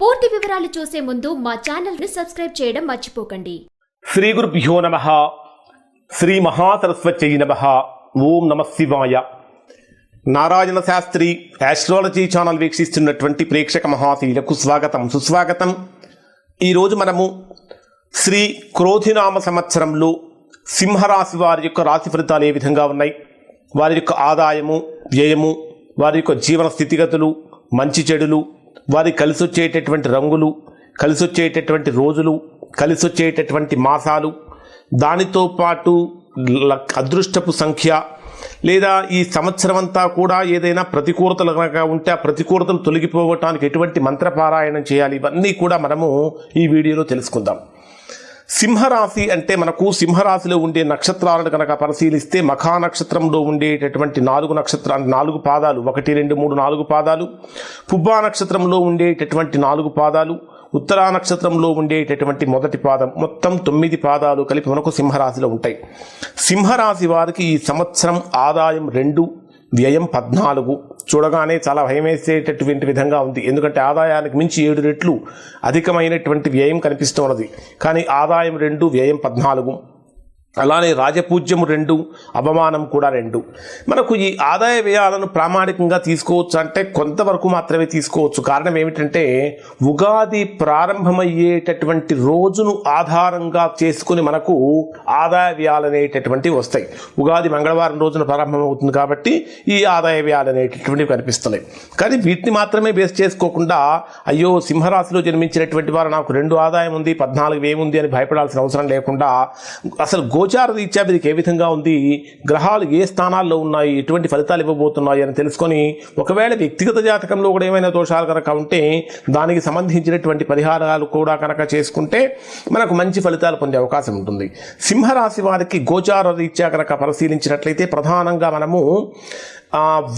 పూర్తి వివరాలు చూసే ముందు మా ఛానల్ని సబ్స్క్రైబ్ చేయడం మర్చిపోకండి. శ్రీ గురుభ్యో నమ. శ్రీ మహాసరస్వతి నమ. ఓం నమ శివాయ. నారాయణ శాస్త్రి ఆస్ట్రాలజీ ఛానల్ వీక్షిస్తున్నటువంటి ప్రేక్షక మహాశీలకు స్వాగతం సుస్వాగతం. ఈరోజు మనము శ్రీ క్రోధినామ సంవత్సరంలో సింహరాశి వారి యొక్క రాశి ఫలితాలు ఏ విధంగా ఉన్నాయి? వారి యొక్క ఆదాయము వ్యయము వారి యొక్క జీవన స్థితిగతులు మంచి చెడులు వారి కలిసి వచ్చేటటువంటి రంగులు కలిసి వచ్చేటటువంటి రోజులు కలిసి వచ్చేటటువంటి మాసాలు దానితో పాటు అదృష్టపు సంఖ్య లేదా ఈ సంవత్సరం అంతా కూడా ఏదైనా ప్రతికూలతలు కనుక ఉంటే ఆ ప్రతికూలతలు తొలగిపోవటానికి ఎటువంటి మంత్రపారాయణం చేయాలి? ఇవన్నీ కూడా మనము ఈ వీడియోలో తెలుసుకుందాం. సింహరాశి అంటే మనకు సింహరాశిలో ఉండే నక్షత్రాలను కనుక పరిశీలిస్తే మఖా నక్షత్రంలో ఉండేటటువంటి నాలుగు నక్షత్ర నాలుగు పాదాలు ఒకటి రెండు మూడు నాలుగు పాదాలు. పుబ్బా నక్షత్రంలో ఉండేటటువంటి నాలుగు పాదాలు. ఉత్తరా నక్షత్రంలో ఉండేటటువంటి మొదటి పాదం మొత్తం తొమ్మిది పాదాలు కలిపి మనకు సింహరాశిలో ఉంటాయి. సింహరాశి వారికి ఈ సంవత్సరం ఆదాయం రెండు వ్యయం పద్నాలుగు. చూడగానే చాలా భయమేసేటటువంటి విధంగా ఉంది. ఎందుకంటే ఆదాయానికి మించి ఏడు రెట్లు అధికమైనటువంటి వ్యయం కనిపిస్తున్నది కానీ ఆదాయం రెండు వ్యయం పద్నాలుగు. అలానే రాజపూజ్యము రెండు అవమానం కూడా రెండు. మనకు ఈ ఆదాయ వ్యయాలను ప్రామాణికంగా తీసుకోవచ్చు అంటే కొంతవరకు మాత్రమే తీసుకోవచ్చు. కారణం ఏమిటంటే ఉగాది ప్రారంభమయ్యేటటువంటి రోజును ఆధారంగా చేసుకుని మనకు ఆదాయ వ్యయాలు అనేటటువంటివి వస్తాయి. ఉగాది మంగళవారం రోజున ప్రారంభమవుతుంది కాబట్టి ఈ ఆదాయ వ్యయాలు అనేటటువంటివి కనిపిస్తున్నాయి. కానీ వీటిని మాత్రమే బేస్ చేసుకోకుండా అయ్యో సింహరాశిలో జన్మించినటువంటి వారు నాకు రెండు ఆదాయం ఉంది పద్నాలుగు ఏముంది అని భయపడాల్సిన అవసరం లేకుండా అసలు గోచార రీత్యా వీరికి ఏ విధంగా ఉంది? గ్రహాలు ఏ స్థానాల్లో ఉన్నాయి? ఎటువంటి ఫలితాలు ఇవ్వబోతున్నాయి? అని తెలుసుకొని ఒకవేళ వ్యక్తిగత జాతకంలో కూడా ఏమైనా దోషాలు కనుక ఉంటే దానికి సంబంధించినటువంటి పరిహారాలు కూడా కనుక చేసుకుంటే మనకు మంచి ఫలితాలు పొందే అవకాశం ఉంటుంది. సింహరాశి వారికి గోచార రీత్యా కనుక పరిశీలించినట్లయితే ప్రధానంగా మనము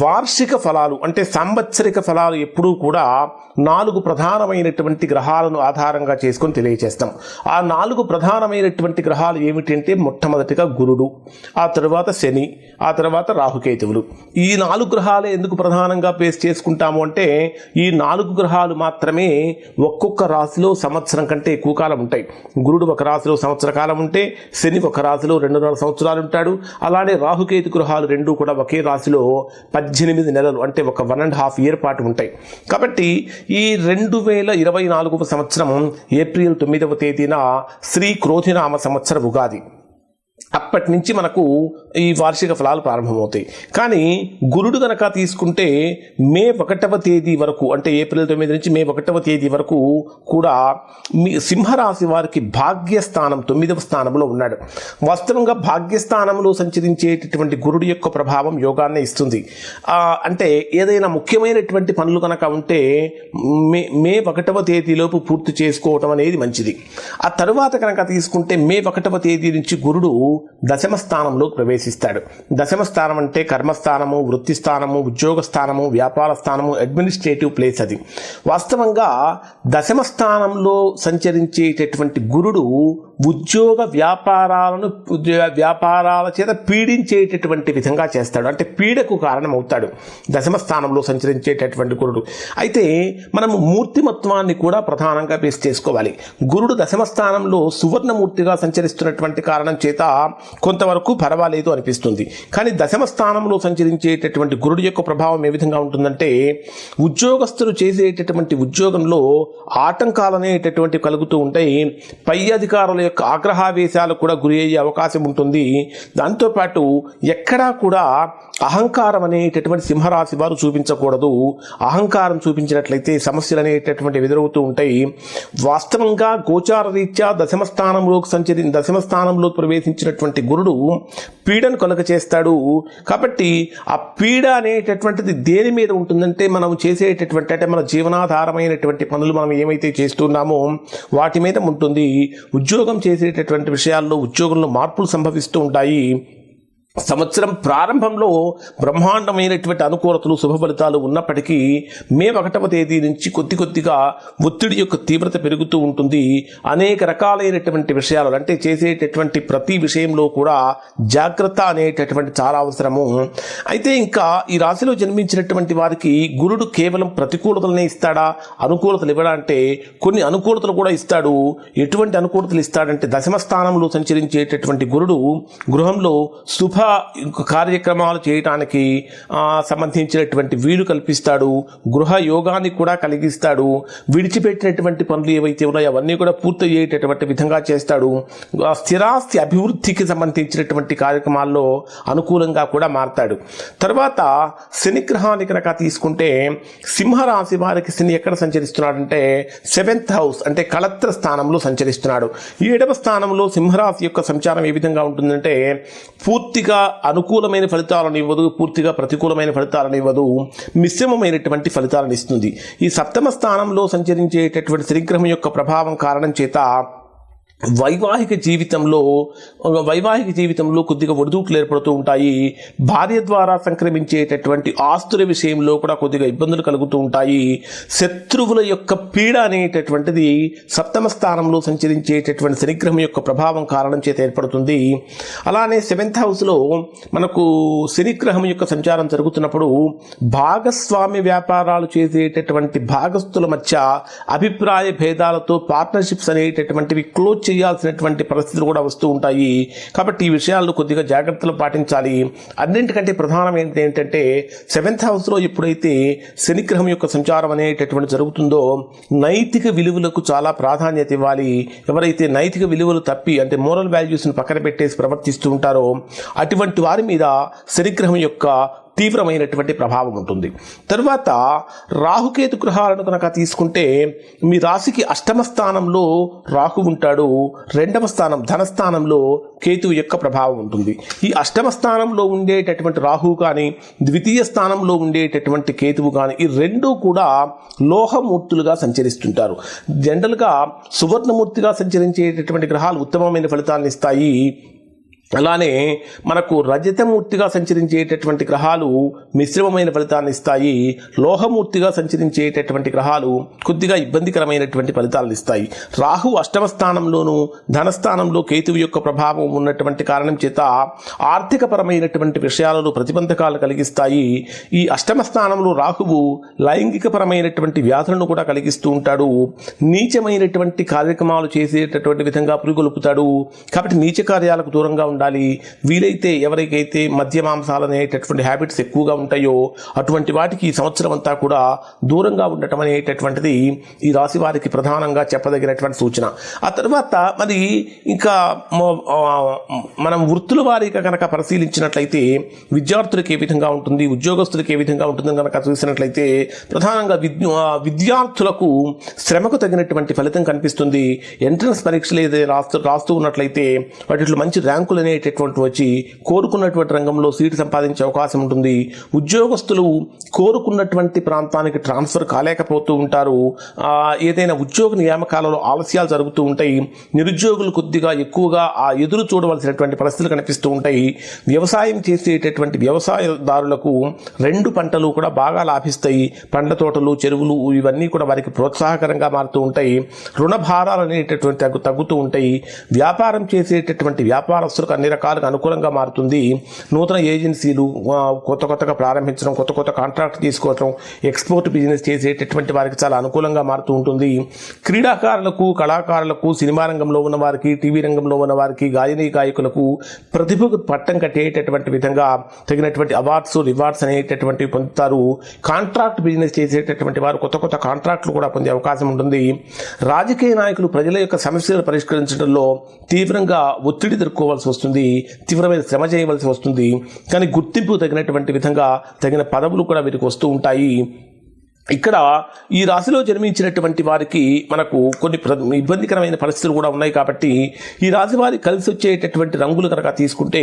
వార్షిక ఫలాలు అంటే సాంవత్సరిక ఫలాలు ఎప్పుడూ కూడా నాలుగు ప్రధానమైనటువంటి గ్రహాలను ఆధారంగా చేసుకొని తెలియజేస్తాం ఆ నాలుగు ప్రధానమైనటువంటి గ్రహాలు ఏమిటంటే మొట్టమొదటిగా గురుడు ఆ తర్వాత శని ఆ తర్వాత రాహుకేతువులు. ఈ నాలుగు గ్రహాలే ఎందుకు ప్రధానంగా పేస్ చేసుకుంటాము అంటే ఈ నాలుగు గ్రహాలు మాత్రమే ఒక్కొక్క రాశిలో సంవత్సరం కంటే ఎక్కువ కాలం ఉంటాయి. గురుడు ఒక రాశిలో సంవత్సర కాలం ఉంటే శని ఒక రాశిలో రెండున్నర సంవత్సరాలు ఉంటాడు. అలానే రాహుకేతు గ్రహాలు రెండు కూడా ఒకే రాశిలో పద్దెనిమిది నెలలు అంటే ఒక వన్ అండ్ హాఫ్ ఇయర్ పాటు ఉంటాయి. కాబట్టి ఈ రెండు వేల ఇరవై నాలుగవ సంవత్సరం ఏప్రిల్ తొమ్మిదవ తేదీన శ్రీ క్రోధినామ సంవత్సర ఉగాది. అప్పటి నుంచి మనకు ఈ వార్షిక ఫలాలు ప్రారంభమవుతాయి. కానీ గురుడు గనక తీసుకుంటే మే ఒకటవ తేదీ వరకు అంటే ఏప్రిల్ తొమ్మిది నుంచి మే ఒకటవ తేదీ వరకు కూడా మీ సింహరాశి వారికి భాగ్యస్థానం తొమ్మిదవ స్థానంలో ఉన్నాడు. వాస్తవంగా భాగ్యస్థానంలో సంచరించేటటువంటి గురుడు యొక్క ప్రభావం యోగాన్ని ఇస్తుంది. అంటే ఏదైనా ముఖ్యమైనటువంటి పనులు కనుక ఉంటే మే మే ఒకటవ తేదీలోపు పూర్తి చేసుకోవటం అనేది మంచిది. ఆ తరువాత కనుక తీసుకుంటే మే ఒకటవ తేదీ నుంచి గురుడు దశమ స్థానంలో ప్రవేశిస్తాడు. దశమ స్థానం అంటే కర్మస్థానము వృత్తి స్థానము ఉద్యోగ స్థానము వ్యాపార స్థానము అడ్మినిస్ట్రేటివ్ ప్లేస్ అది. వాస్తవంగా దశమ స్థానంలో సంచరించేటటువంటి గురుడు ఉద్యోగ వ్యాపారాలను ఉద్యోగ వ్యాపారాల చేత పీడించేటటువంటి విధంగా చేస్తాడు. అంటే పీడకు కారణమవుతాడు. దశమ స్థానంలో సంచరించేటటువంటి గురుడు. అయితే మనము మూర్తిమత్వాన్ని కూడా ప్రధానంగా బేస్ చేసుకోవాలి. గురుడు దశమ స్థానంలో సువర్ణమూర్తిగా సంచరిస్తున్నటువంటి కారణం చేత కొంతవరకు పర్వాలేదు అనిపిస్తుంది. కానీ దశమ స్థానంలో సంచరించేటటువంటి గురుడు యొక్క ప్రభావం ఏ విధంగా ఉంటుందంటే ఉద్యోగస్తులు చేసేటటువంటి ఉద్యోగంలో ఆటంకాలు అనేటటువంటి కలుగుతూ ఉంటాయి. పై అధికారుల యొక్క ఆగ్రహావేశాలకు కూడా గురి అయ్యే అవకాశం ఉంటుంది. దాంతోపాటు ఎక్కడా కూడా అహంకారం అనేటటువంటి సింహరాశి వారు చూపించకూడదు. అహంకారం చూపించినట్లయితే సమస్యలు అనేటటువంటి ఎదురవుతూ ఉంటాయి. వాస్తవంగా గోచార రీత్యా దశమ స్థానంలోకి సంచరి దశమ స్థానంలో ప్రవేశించినటువంటి గురుడు పీడను కలుగ చేస్తాడు. కాబట్టి ఆ పీడ అనేటటువంటిది దేని మీద ఉంటుందంటే మనం చేసేటటువంటి అంటే మన జీవనాధారమైనటువంటి పనులు మనం ఏమైతే చేస్తున్నామో వాటి మీద ఉంటుంది. ఉద్యోగం చేసేటటువంటి విషయాల్లో ఉద్యోగంలో మార్పులు సంభవిస్తూ ఉంటాయి. సంవత్సరం ప్రారంభంలో బ్రహ్మాండమైనటువంటి అనుకూలతలు శుభ ఫలితాలు ఉన్నప్పటికీ మే ఒకటవ తేదీ నుంచి కొద్ది కొద్దిగా ఒత్తిడి యొక్క తీవ్రత పెరుగుతూ ఉంటుంది. అనేక రకాలైనటువంటి విషయాలు అంటే చేసేటటువంటి ప్రతి విషయంలో కూడా జాగ్రత్త అనేటటువంటి చాలా అవసరము. అయితే ఇంకా ఈ రాశిలో జన్మించినటువంటి వారికి గురుడు కేవలం ప్రతికూలతలనే ఇస్తాడా? అనుకూలతలు ఇవ్వడా అంటే కొన్ని అనుకూలతలు కూడా ఇస్తాడు. ఎటువంటి అనుకూలతలు ఇస్తాడంటే దశమ స్థానంలో సంచరించేటటువంటి గురుడు గృహంలో శుభ కార్యక్రమాలు చేయటానికి సంబంధించినటువంటి వీలు కల్పిస్తాడు గృహ యోగాన్ని కూడా కలిగిస్తాడు విడిచిపెట్టినటువంటి పనులు ఏవైతే ఉన్నాయో అవన్నీ కూడా పూర్తి అయ్యేటటువంటి విధంగా చేస్తాడు. స్థిరాస్తి అభివృద్ధికి సంబంధించినటువంటి కార్యక్రమాల్లో అనుకూలంగా కూడా మారతాడు. తర్వాత శని గ్రహాన్ని కనుక తీసుకుంటే సింహరాశి వారికి శని ఎక్కడ సంచరిస్తున్నాడంటే సెవెంత్ హౌస్ అంటే కళత్ర స్థానంలో సంచరిస్తున్నాడు. ఏడవ స్థానంలో సింహరాశి యొక్క సంచారం ఏ విధంగా ఉంటుందంటే పూర్తిగా అనుకూలమైన ఫలితాలను ఇవ్వదు పూర్తిగా ప్రతికూలమైన ఫలితాలను ఇవ్వదు మిశ్రమమైనటువంటి ఫలితాలను ఇస్తుంది. ఈ సప్తమ స్థానంలో సంచరించేటటువంటి శ్రీగ్రహం యొక్క ప్రభావం కారణం చేత వైవాహిక జీవితంలో వైవాహిక జీవితంలో కొద్దిగా ఒడిదుడుకులు ఏర్పడుతూ ఉంటాయి. భార్య ద్వారా సంక్రమించేటటువంటి ఆస్తుల విషయంలో కూడా కొద్దిగా ఇబ్బందులు కలుగుతూ ఉంటాయి. శత్రువుల యొక్క పీడ అనేటటువంటిది సప్తమ స్థానంలో సంచరించేటటువంటి శనిగ్రహం యొక్క ప్రభావం కారణం చేత ఏర్పడుతుంది. అలానే సెవెంత్ హౌస్లో మనకు శనిగ్రహం యొక్క సంచారం జరుగుతున్నప్పుడు భాగస్వామ్య వ్యాపారాలు చేసేటటువంటి భాగస్థుల మధ్య అభిప్రాయ భేదాలతో పార్ట్నర్షిప్స్ అనేటటువంటివి క్లోజ్ చేయాల్సినటువంటి పరిస్థితులు కూడా వస్తూ ఉంటాయి. కాబట్టి ఈ విషయాలను కొద్దిగా జాగ్రత్తలు పాటించాలి. అన్నింటికంటే ప్రధానమైనది ఏంటంటే సెవెంత్ హౌస్లో ఎప్పుడైతే శనిగ్రహం యొక్క సంచారం అనేటటువంటి జరుగుతుందో నైతిక విలువలకు చాలా ప్రాధాన్యత ఇవ్వాలి. ఎవరైతే నైతిక విలువలు తప్పి అంటే మోరల్ వాల్యూస్ని పక్కన పెట్టేసి ప్రవర్తిస్తూ ఉంటారో అటువంటి వారి మీద శనిగ్రహం యొక్క తీవ్రమైనటువంటి ప్రభావం ఉంటుంది. తర్వాత రాహుకేతు గృహాలను కనుక తీసుకుంటే మీ రాశికి అష్టమ స్థానంలో రాహు ఉంటాడు. రెండవ స్థానం ధనస్థానంలో కేతువు యొక్క ప్రభావం ఉంటుంది. ఈ అష్టమ స్థానంలో ఉండేటటువంటి రాహు కానీ ద్వితీయ స్థానంలో ఉండేటటువంటి కేతువు కానీ ఈ రెండూ కూడా లోహమూర్తులుగా సంచరిస్తుంటారు. జనరల్గా సువర్ణమూర్తిగా సంచరించేటటువంటి గ్రహాలు ఉత్తమమైన ఫలితాలను ఇస్తాయి. అలానే మనకు రజతమూర్తిగా సంచరించేటటువంటి గ్రహాలు మిశ్రమమైన ఫలితాన్ని ఇస్తాయి. లోహమూర్తిగా సంచరించేటటువంటి గ్రహాలు కొద్దిగా ఇబ్బందికరమైనటువంటి ఫలితాలను ఇస్తాయి. రాహు అష్టమ స్థానంలోను ధనస్థానంలో కేతువు యొక్క ప్రభావం ఉన్నటువంటి కారణం చేత ఆర్థికపరమైనటువంటి విషయాలలో ప్రతిబంధకాలు కలిగిస్తాయి. ఈ అష్టమ స్థానంలో రాహువు లైంగికపరమైనటువంటి వ్యాధులను కూడా కలిగిస్తూ ఉంటాడు. నీచమైనటువంటి కార్యక్రమాలు చేసేటటువంటి విధంగా పురుగొలుపుతాడు. కాబట్టి నీచ కార్యాలకు దూరంగా ఉండాలి. వీలైతే ఎవరికైతే మద్య మాంసాలు అనేటటువంటి హ్యాబిట్స్ ఎక్కువగా ఉంటాయో అటువంటి వాటికి ఈ సంవత్సరం అంతా కూడా దూరంగా ఉండటం అనేటటువంటిది ఈ రాశి వారికి ప్రధానంగా చెప్పదగినటువంటి సూచన. ఆ తర్వాత మరి ఇంకా మనం వృత్తుల వారీగా కనుక పరిశీలించినట్లయితే విద్యార్థులకు ఏ విధంగా ఉంటుంది ఉద్యోగస్తులకు ఏ విధంగా ఉంటుందని కనుక చూసినట్లయితే ప్రధానంగా విద్య విద్యార్థులకు శ్రమకు తగినటువంటి ఫలితం కనిపిస్తుంది. ఎంట్రన్స్ పరీక్షలు ఏదైనా రాస్తూ రాస్తూ ఉన్నట్లయితే వాటిలో మంచి ర్యాంకులు అనేటటువంటి వచ్చి కోరుకున్నటువంటి రంగంలో సీటు సంపాదించే అవకాశం ఉంటుంది. ఉద్యోగస్తులు కోరుకున్నటువంటి ప్రాంతానికి ట్రాన్స్ఫర్ కాలేకపోతూ ఉంటారు. ఏదైనా ఉద్యోగ నియామకాలలో ఆలస్యాలు జరుగుతూ ఉంటాయి. నిరుద్యోగులు కొద్దిగా ఎక్కువగా ఆ ఎదురు చూడవలసినటువంటి పరిస్థితులు కనిపిస్తూ ఉంటాయి. వ్యవసాయం చేసేటటువంటి వ్యవసాయదారులకు రెండు పంటలు కూడా బాగా లాభిస్తాయి. పండ్ల తోటలు చెరువులు ఇవన్నీ కూడా వారికి ప్రోత్సాహకరంగా మారుతూ ఉంటాయి. రుణ భారాలు అనేటటువంటి తగ్గు తగ్గుతూ ఉంటాయి. వ్యాపారం చేసేటటువంటి వ్యాపారస్తులకు అన్ని రకాలుగా అనుకూలంగా మారుతుంది. నూతన ఏజెన్సీలు కొత్త కొత్తగా ప్రారంభించడం కొత్త కొత్త కాంట్రాక్ట్ తీసుకోవడం ఎక్స్పోర్ట్ బిజినెస్ చేసేటటువంటి వారికి చాలా అనుకూలంగా మారుతూ ఉంటుంది. క్రీడాకారులకు కళాకారులకు సినిమా రంగంలో ఉన్న వారికి టీవీ రంగంలో ఉన్న వారికి గాయని గాయకులకు ప్రతిభకు పట్టం కట్టేటటువంటి విధంగా తగినటువంటి అవార్డ్స్ రివార్డ్స్ అనేటటువంటివి పొందుతారు. కాంట్రాక్ట్ బిజినెస్ చేసేటటువంటి వారు కొత్త కొత్త కాంట్రాక్ట్లు కూడా పొందే అవకాశం ఉంటుంది. రాజకీయ నాయకులు ప్రజల యొక్క సమస్యలు పరిష్కరించడంలో తీవ్రంగా ఒత్తిడి ఎదుర్కోవాల్సి వస్తుంది. తీవ్రమైన శ్రమ చేయవలసి వస్తుంది. కానీ గుర్తింపు తగినటువంటి విధంగా తగిన పదవులు కూడా వీరికి వస్తూ ఉంటాయి. ఇక్కడ ఈ రాశిలో జన్మించినటువంటి వారికి మనకు కొన్ని ప్ర- ఇబ్బందికరమైన పరిస్థితులు కూడా ఉన్నాయి కాబట్టి ఈ రాశి వారి కలిసి వచ్చేటటువంటి రంగులు కనుక తీసుకుంటే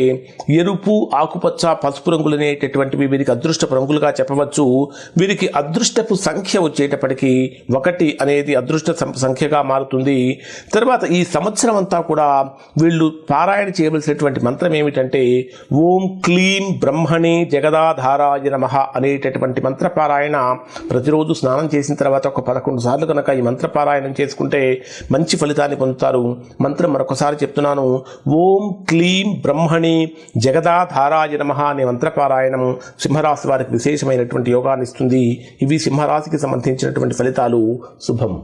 ఎరుపు ఆకుపచ్చ పసుపు రంగులు అనేటటువంటివి వీరికి అదృష్టపు రంగులుగా చెప్పవచ్చు. వీరికి అదృష్టపు సంఖ్య వచ్చేటప్పటికీ ఒకటి అనేది అదృష్ట సం- సంఖ్యగా మారుతుంది. తర్వాత ఈ సంవత్సరం అంతా కూడా వీళ్ళు పారాయణ చేయవలసినటువంటి మంత్రం ఏమిటంటే ఓం క్లీం బ్రహ్మణి జగదాధారాయ నమ అనేటటువంటి మంత్ర పారాయణ ప్రతిరోజు స్నానం చేసిన తర్వాత ఒక పదకొండు సార్లు కనుక ఈ మంత్ర పారాయణం చేసుకుంటే మంచి ఫలితాన్ని పొందుతారు. మంత్రం మరొకసారి చెప్తున్నాను. ఓం క్లీం బ్రహ్మణి జగదాధారాయ నమ అనే మంత్రపారాయణం సింహరాశి వారికి విశేషమైనటువంటి యోగాన్ని ఇస్తుంది. ఇవి సింహరాశికి సంబంధించినటువంటి ఫలితాలు. శుభం.